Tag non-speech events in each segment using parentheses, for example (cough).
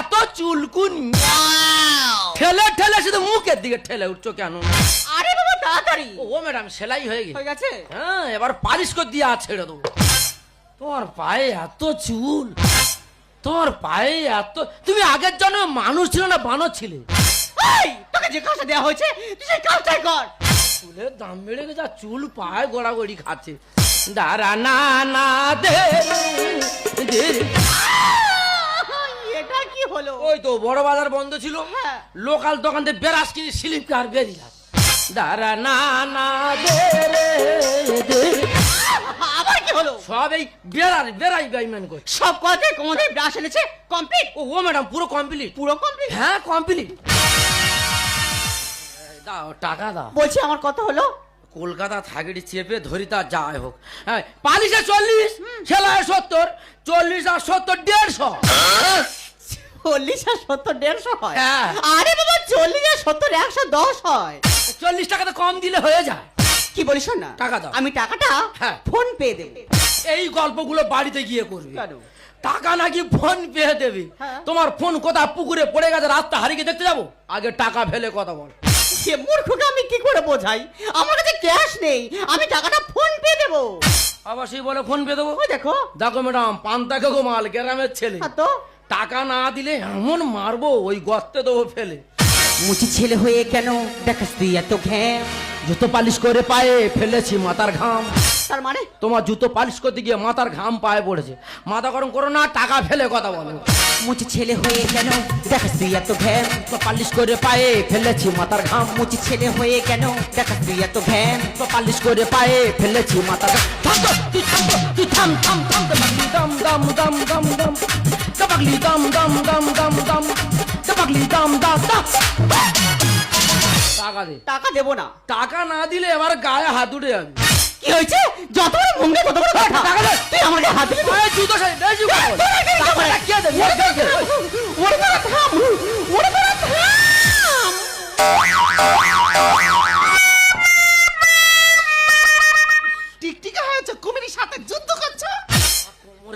এত চুলকুন। ঠেলে ঠেলে শুধু মুখের দিকে ঠেলে উঠছো কেন? আরে বাবা তাড়াতাড়ি। ও ম্যাডাম সেলাই হয়ে গেছে। হয়ে গেছে? হ্যাঁ এবার পালিশ করে দিয়ে আর ছেড়ে দেবো। পায়ে এত চুল। তোমার পায়ে এত তুমি আগের জন্মে মানুষ ছিল না বানর ছিলে? এই তোকে যে কাজটা দেওয়া হয়েছে তুই সেই কাজটাই কর। চুলের দাম বেড়ে গেছে আর চুল পায়ে গড়াগড়ি খাচ্ছে। দাঁড়া না না দে হলো ওই তো বড় বাজার বন্ধ ছিল। হ্যাঁ। লোকাল দোকান থেকে বেরাস কিনে স্লিপ কার বেরিয়ে আসে। দাঁড়া না না দে আবার কি হলো? সব এই বেড়ার বেড়াই বেইমান করে। সব কথাই কোমরে ব্রাশ এনেছে? কমপ্লিট ও ও ম্যাডাম পুরো কমপ্লিট পুরো কমপ্লিট হ্যাঁ কমপ্লিট দাও টাকা দাও। বলছি আমার কথা হলো? কলকাতা থাকড়ি চেপে ধরি তা যাই হোক। হ্যাঁ পালিশে চল্লিশ সেলায় সত্তর চল্লিশ আর সত্তর দেড়শো। চল্লিশ আর সত্তর দেড়শো হয়। হ্যাঁ। আরে বাবা চল্লিশ আর সত্তর একশো দশ হয়। চল্লিশ টাকা তো কম দিলে হয়ে যায়। কি বলিস না? টাকা দাও। আমি টাকাটা হ্যাঁ। ফোন পে দেব। এই গল্পগুলো বাড়িতে গিয়ে করবি। কেন? টাকা নাকি ফোন পেয়ে দেবি। হ্যাঁ। তোমার ফোন কোথা পুকুরে পড়ে গেছে রাস্তা হারিয়ে দেখতে যাব? আগে টাকা ফেলে কথা বল। সে মূর্খকে আমি কি করে বোঝাই? আমার কাছে ক্যাশ নেই। আমি টাকাটা ফোন পে দেব। আবার সেই বলে ফোন পেয়ে দেবো? দেখো। দেখো ম্যাডাম পান্তা গো মাল গ্রামের ছেলে। হ্যাঁ তো? টাকা না দিলে এমন মারবো ওই গর্তে দেবো ফেলে। মুচি ছেলে হয়ে কেন দেখাস তুই এত ঘ্যাম? জুতো পালিশ করে পায়ে ফেলেছি মাথার ঘাম। তার মানে? তোমার জুতো পালিশ করতে গিয়ে মাথার ঘাম পায়ে পড়েছে। মাথা গরম করো না টাকা ফেলে কথা বলো। মুচি ছেলে হয়ে কেন দেখাস তুই এত ঘ্যাম? তো পালিশ করে পায়ে ফেলেছি মাথার ঘাম। মুচি ছেলে হয়ে কেন দেখাস তুই এত ঘ্যাম? তো পালিশ করে পায়ে ফেলেছি মাথার ঘাম। তুই থাম তুই থাম থাম। দাম দাম টাকা দে। টাকা দেবো না। টাকা না দিলে এবার গায়ে হাত উঠে যাবে। কি হয়েছে? যত বড় মুঙ্গে তত বড় কথা টাকা দে। তুই আমাকে হাত দিবি জুতো সাই কথা বল। টাকাটা কে দেবে? ওরে থাম। ওরে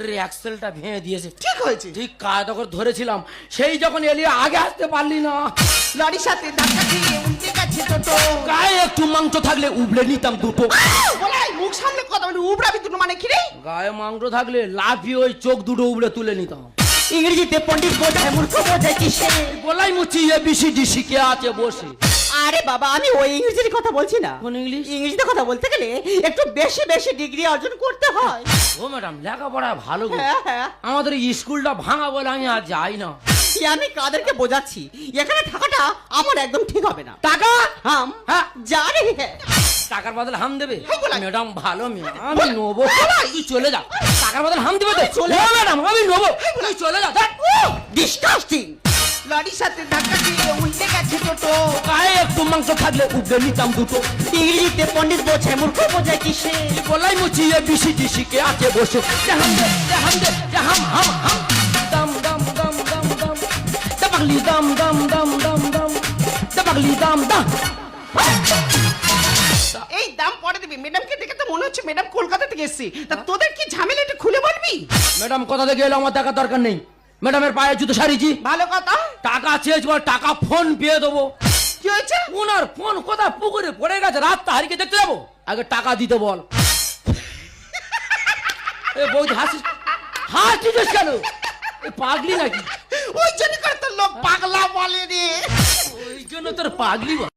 কোমরের অ্যাক্সেলটা ভেঙে দিয়েছে। ঠিক হয়েছে। ঠিক কায়দা করে ধরেছিলাম। সেই যখন এলি আগে আসতে পারলি না। লরির সাথে ধাক্কা দিয়ে উল্টে গেছে টোটো। গায়ে একটু মাংস থাকলে উবলে নিতাম দুটো। বলাই মুখ সামনে কথা বলি উবড়াবি দুটো মানে কি রে? গায়ে মাংস থাকলে লাফিয়ে ওই চোখ দুটো উবলে তুলে নিতাম। ইংরেজিতে পণ্ডিত বোঝায় মূর্খ বোঝায় কিসে? বলাই মুচি এ বিসি ডিসি কে আছে বসে? আরে বাবা আমি ওই ইংরেজির কথা বলছি না। কোন ইংলিশ? ইংরেজিতে কথা বলতে গেলে একটু বেশি বেশি ডিগ্রি অর্জন করতে হয়। ও ম্যাডাম লেখাপড়া ভালো গো। হ্যাঁ হ্যাঁ। আমাদের এই স্কুলটা ভাঙা বলে আমি আর যাই না। এ আমি কাদেরকে বোঝাচ্ছি এখানে থাকাটা আমার একদম ঠিক হবে না। টাকা? হাম হ্যাঁ। যা রে টাকার বদলে হাম দেবে? হ্যাঁ, বলাই। ম্যাডাম ভালো মেয়ে। আমি নেব। তুই চলে যা। টাকার বদলে হাম দেবে তো? চলে হ্যাঁ, ম্যাডাম আমি নেব। তুই চলে যা ধ্যাৎ। ডিসকাস্টিং লরির সাথে ধাক্কা দিয়ে উল্টে গেছে টোটো। গায়ে একটু মাংস থাকলে উবলে নিতাম দুটো। ইংরেজিতে পণ্ডিত বোঝায় মূর্খ বোঝায় কিসে? বলাই মুচি এ বিসি ডিসি কে আছে বসে। যে হাম দে যে হাম দে যে হাম হাম। দাম দাম দাম দাম দাম। দে পাগলি দাম দাম দাম দাম দাম। দে পাগলি দাম দাম। এই দাম পরে দিবি। ম্যাডামকে দেখে তো মনে হচ্ছে ম্যাডাম কলকাতা থেকে এসেছি। তা তোদের কি ঝামেলা একটু খুলে বলবি? ম্যাডাম কোথা থেকে এলো আমার দেখার দরকার নেই। ম্যাডামের পায়ে জুতো সারিয়েছি। ভালো কথা। টাকা চেয়েছি বল টাকা ফোন পেয়ে দেবো। কি হয়েছে? ওনার ফোন কোথা পুকুরে পড়ে গেছে। রাতটা হারিকে দেখতে যাব? আগে টাকা দিতে বল। (laughs) এ বৌদি হাসিস হাসিস কেন? পাগলি নাকি? ওই জন্য তোর লোক পাগলা বলে রে। ওই জন্য তোর পাগলি বল।